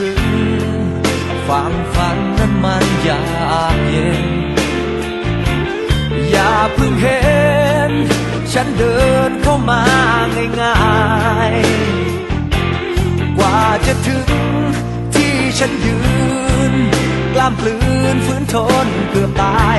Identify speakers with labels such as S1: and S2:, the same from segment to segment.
S1: ถึงความฝันนั้นมันยากเย็น อย่าเพิ่งเห็น ฉันเดินเข้ามาง่ายๆ กว่าจะถึงที่ฉันยืน กล้ามปลืนฝืนทนเกือบตาย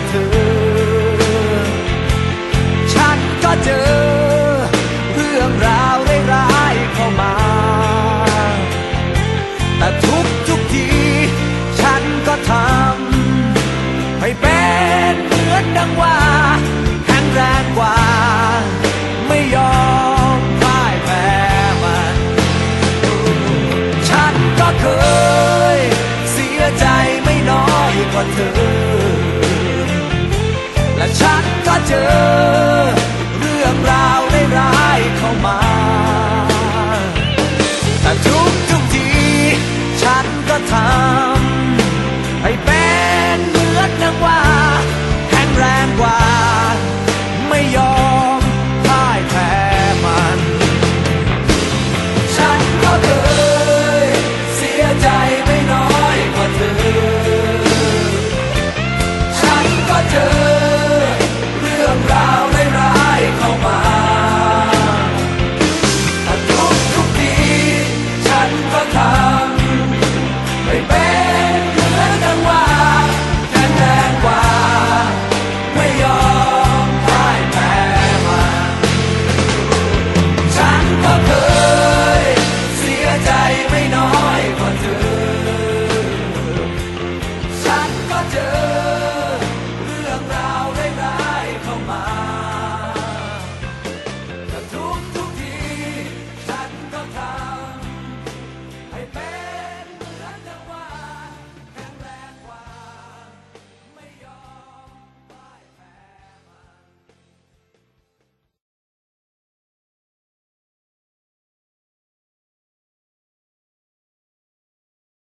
S1: To. งกว่า แข็งแรงกว่า ไม่ยอมพ่ายแพ้มัน ฉันก็เคยเสียใจไม่น้อยกว่าเธอ ฉันก็เจอเรื่องราวร้ายเข้ามาทุกทุกทีฉันก็ทำไม่เป็น